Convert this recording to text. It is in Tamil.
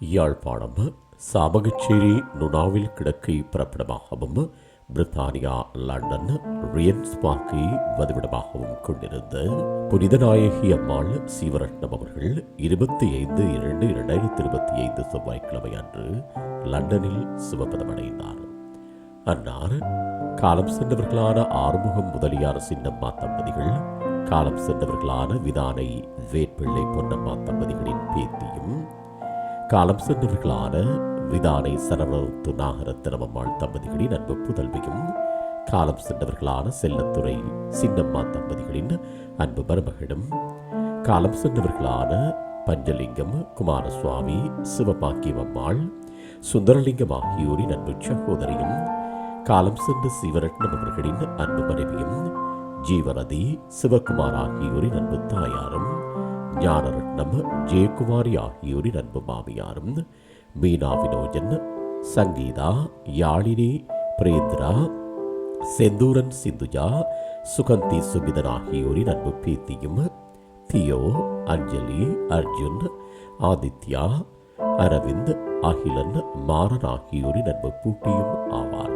யாழ்ப்பாணம் சாமகச்சேரி நுணாவில் கிடக்கை பிறப்பிடமாகவும் பிரித்தானியா லண்டன் ரியன்ஸ் பார்க்கை வதிவிடமாகவும் கொண்டிருந்த புனித நாயகி அம்மாள் சீவரட்னம் அவர்கள் இருபத்தி ஐந்து இரண்டு இரண்டாயிரத்தி இருபத்தி ஐந்து செவ்வாய்க்கிழமை அன்று லண்டனில் சிவபதமடைந்தார். அன்னார் காலம் சென்றவர்களான ஆறுமுகம் முதலியார் சின்னம்மா தம்பதிகள் காலம் சென்றவர்களான விதானை வேட்பிள்ளை பொன்னம்மா தம்பதிகளின் பேத்தியும் காலம் சென்றவர்களான விதானை சரவத்து நாகரத்தினம்மாள் தம்பதிகளின் அன்பு புதல்வியும் காலம் சென்றவர்களான செல்லத்துறை சின்னம்மா தம்பதிகளின் அன்பு மருமகளும் காலம் சென்றவர்களான பஞ்சலிங்கம் குமாரசுவாமி சிவபாக்கியம் அம்மாள் சுந்தரலிங்கம் ஆகியோரின் அன்பு சகோதரியும் காலம் சென்ற சிவரட்னம் அவர்களின் அன்பு மனைவியும் ஜீவரதி சிவகுமார் ஆகியோரின் அன்பு தாயாரும் ஞானரட்னம் ஜெயக்குமாரி ஆகியோரின் அன்பு மாமியாரும் மீனா வினோஜன் சங்கீதா யாழினி பிரேந்திரா செந்தூரன் சிந்துஜா சுகந்தி சுமிதன் ஆகியோரின் அன்பு பீத்தியும் தியோ அஞ்சலி அர்ஜுன் ஆதித்யா அரவிந்த் அகிலன் மாறன் ஆகியோரின் அன்பு பூட்டியும் ஆவார்.